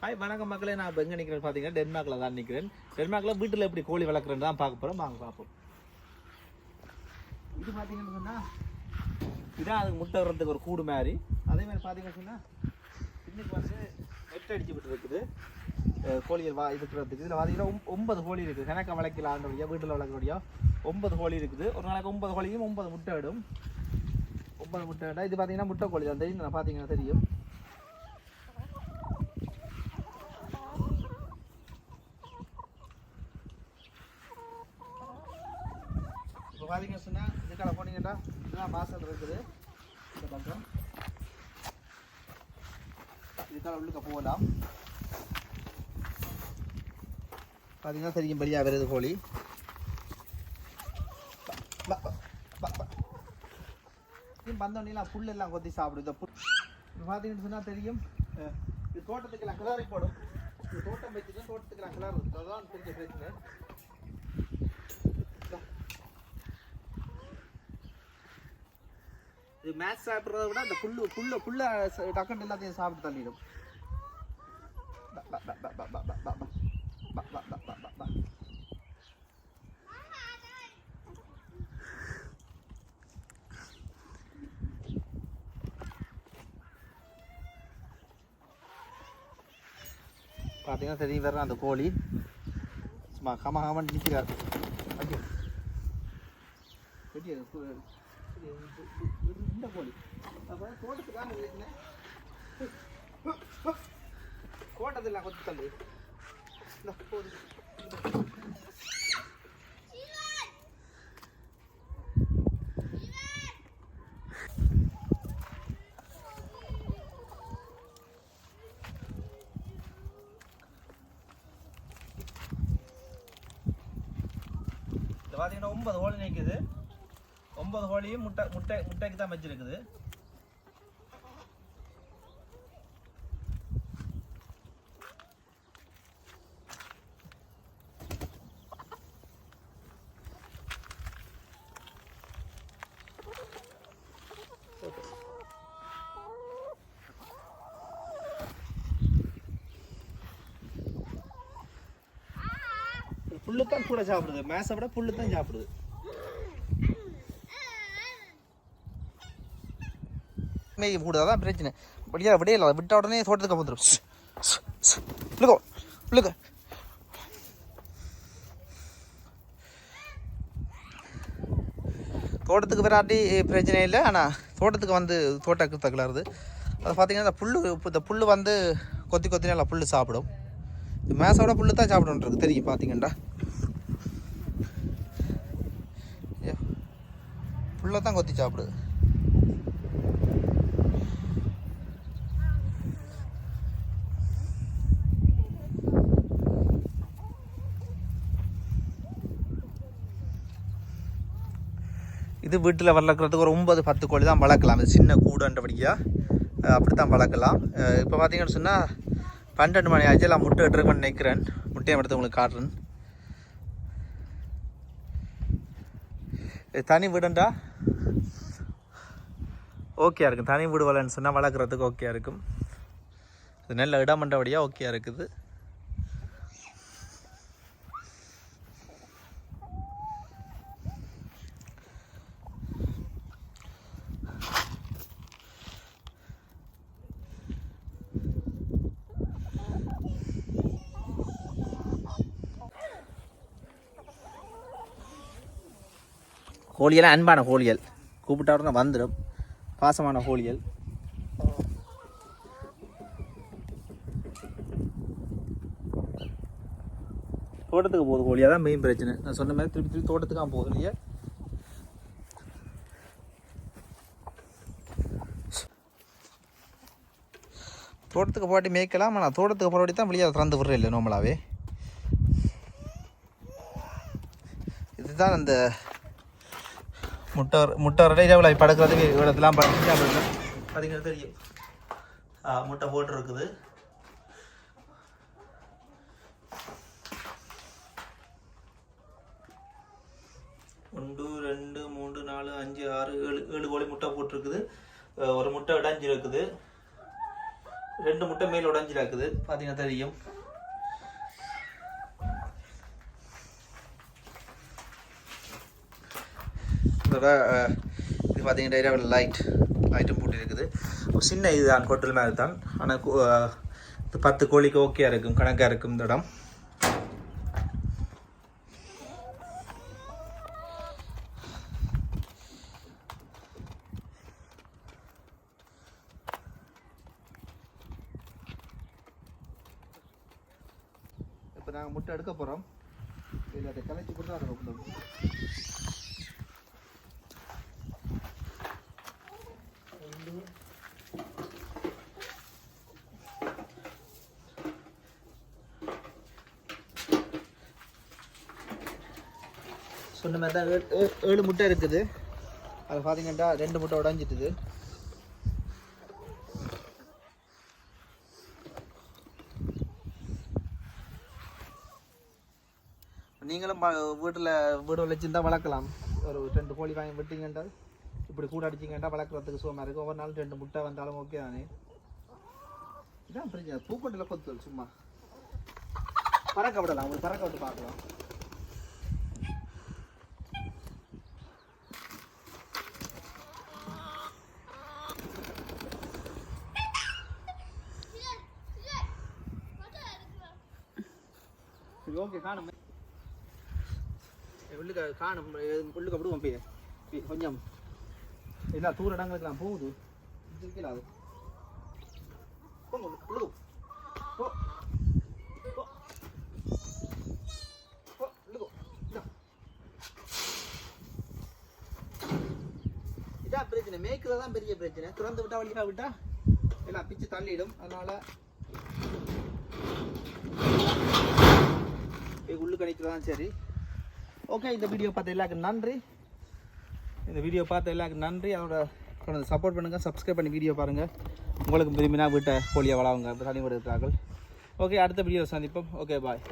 Hi வணக்கம் மக்களே. நான் இப்போ எங்கே நிற்கிறேன் பார்த்தீங்கன்னா டென்மார்க்கில் தான் நிற்கிறேன் டென்மார்க்கில் வீட்டில் எப்படி கோழி வளர்க்குறேன்னு தான் பார்க்க போகிறோம் வாங்க பார்ப்போம். இது பார்த்தீங்கன்னு சொன்னால் இதான் அதுக்கு முட்டை வர்றதுக்கு ஒரு கூடு மாதிரி. அதே மாதிரி பார்த்தீங்கன்னு சொன்னால் இன்னைக்கு வந்து நெட் அடிச்சு இருக்குது. கோழிகள் வா இருக்கிறதுக்கு. இதில் பார்த்தீங்கன்னா ஒன்பது கோழி இருக்குது கணக்க வளர்க்கலான்றபடியா வீட்டில் வளர்க்கக்கூடிய ஒன்பது கோழி இருக்குது. ஒரு நாளைக்கு ஒன்பது கோழியும் ஒன்பது முட்டை இடும். ஒன்பது முட்டை இடும். இது பார்த்தீங்கன்னா முட்டை கோழி தான் தெரியும். பார்த்தீங்கன்னா தெரியும். இதை பார்க்கலாம் இதுதான் போகலாம். பார்த்தீங்கன்னா சரிக்கும் பலியாக வருது கோழி. பந்தோடனெலாம் புல்லெல்லாம் கொத்தி சாப்பிடுது. புல் பார்த்தீங்கன்னு சொன்னால் தெரியும். இது தோட்டத்துக்கெல்லாம் கிளறி போடும். தோட்டம் வச்சுட்டு தோட்டத்துக்கெல்லாம் கிளறு அதுதான் தெரிஞ்ச பிரச்சனை. இது மேட்ச் சாப்பிட்றத விட அந்த புல்லு புல்லு புல்ல டக்குன்னு எல்லாத்தையும் சாப்பிட்டு தள்ளிடும் பார்த்தீங்கன்னா தெரியும் வர்ற அந்த கோழி சும்மா கம கமன் நிற்கிறார் ஓகே இந்த கோழி. அப்போ தோட்டத்துக்காக நினைக்கிறேன் கோட்டத்தில் கொஞ்சம் தள்ளி. இந்த பார்த்தீங்கன்னா ஒன்பது ஓலை நிற்குது ஒன்பது கோழியும் முட்டை முட்டை முட்டைக்கு தான் வச்சிருக்குது. புல்லு தான் கூட சாப்பிடுது. மேசை விட புல்லு தான் சாப்பிடுது. மேய் கூட தான் பிரச்சனை. படியா விடையில விட்ட உடனே தோட்டத்துக்கு வந்துடும் உள்ளுக்கோ உள்ளுக்க. தோட்டத்துக்கு வராட்டி பிரச்சனை இல்லை. ஆனால் தோட்டத்துக்கு வந்து தோட்டக்கு தகலாறுது அது பார்த்தீங்கன்னா இந்த புல் இந்த புல் வந்து கொத்தி கொத்தி நல்லா புல் சாப்பிடும். மேசோட புல்லு தான் சாப்பிடுன்றது தெரியும் பார்த்தீங்கன்னா புல்லை தான் கொத்தி சாப்பிடுது. இது வீட்டில் வளர்க்குறதுக்கு ஒரு ஒன்பது பத்து கோழி தான் வளர்க்கலாம். இது சின்ன கூடன்றபடியாக அப்படி தான் வளர்க்கலாம். இப்போ பார்த்தீங்கன்னு சொன்னால் பன்னெண்டு மணி ஆச்சு. நான் முட்டை இட்டுருக்குன்னு நினைக்கிறேன் முட்டையை எடுத்து உங்களுக்கு காட்டுறேன். இது தனி வீடுண்டா? ஓகே இருக்கும். தனி வீடு வளன்னு சொன்னால் வளர்க்குறதுக்கு ஓகே இருக்கும். இது நல்ல இடம் பண்ணுறபடியாக ஓகே இருக்குது. கோழியெல்லாம் அன்பான கோழிகள் கூப்பிட்டா உடனே வந்துடும் பாசமான கோழிகள் தோட்டத்துக்கு போகுது கோழியாக தான் மெயின் பிரச்சனை. நான் சொன்ன மாதிரி திருப்பி திருப்பி தோட்டத்துக்காக போகுது இல்லையா? தோட்டத்துக்கு போட்டி மேய்க்கலாம் ஆனால் தோட்டத்துக்கு போராட்டி தான் வெளியே திறந்து விடுறேன் இல்லை நார்மலாகவே இதுதான் அந்த முட்டை முட்டை ரெடி இவ்வளோ படுக்கிறதுக்கு இவ்வளோத்தெல்லாம் படுத்து பார்த்தீங்கன்னா தெரியும். முட்டை போட்டுருக்குது. ஒன்று ரெண்டு மூணு நாலு அஞ்சு ஆறு ஏழு ஏழு கோழி முட்டை போட்டிருக்குது. ஒரு முட்டை உடஞ்சிருக்குது. இருக்குது ரெண்டு முட்டை மேல் உடஞ்சிருக்குது. பார்த்தீங்கன்னா தெரியும். இதோட இது பார்த்தீங்கன்னா லைட் லைட்டும் போட்டு இருக்குது ஒரு சின்ன இதுதான் ஹோட்டல் மாதிரி தான் ஆனால் இது பத்து கோழிக்கு ஓகே இருக்கும் கணக்காக இருக்கும் இந்த இடம். இப்போ நாங்கள் முட்டை எடுக்க போகிறோம் இதில் அதை கலைச்சி கொடுத்தா அதை சொன்ன மாதிரி தான் ஏழு- ஏழு- முட்டை இருக்குது. அது பார்த்தீங்கன்னா ரெண்டு முட்டை உடஞ்சிட்டுது. நீங்களும் வீட்டில் வீடு வச்சுருந்தா வளர்க்கலாம். ஒரு ரெண்டு கோழி வாங்கி விட்டீங்கன்னா இப்படி கூட அடிச்சிங்கன்னா வளர்க்குறதுக்கு சுகமாக இருக்கும் ஒவ்வொரு நாள் ரெண்டு முட்டை வந்தாலும் ஓகே தானே? இதான் பிரச்சனை. பூக்கொண்டில் கொத்து சும்மா பறக்க விடலாம். உங்களுக்கு பறக்க விட்டு பார்க்கலாம். யோகி ஓகே காணும் உள்ளுக்க காணும் உள்ளுக்க விடுவோம் போய் கொஞ்சம். எல்லா தூர இடங்களுக்குலாம் போகுது. இருக்கல அது போங்க உள்ளுக்கு போ இதான் பிரச்சனை. மேய்க்கிறது தான் பெரிய பிரச்சனை. திறந்து விட்டா வழியாக விட்டா எல்லாம் பிச்சு தள்ளிடும். அதனால உள்ளு கணிக்கிறது சரி. ஓகே இந்த வீடியோ பார்த்த எல்லாருக்கும் நன்றி. இந்த வீடியோ பார்த்த எல்லாருக்கும் நன்றி. அதோட கொஞ்சம் சப்போர்ட் பண்ணுங்கள் சப்ஸ்கிரைப் பண்ணி வீடியோ பாருங்கள் உங்களுக்கு விரும்பினா வீட்டை கோழியை வளாவுங்க தனி இருக்கிறார்கள் ஓகே அடுத்த வீடியோ சந்திப்போம். Okay bye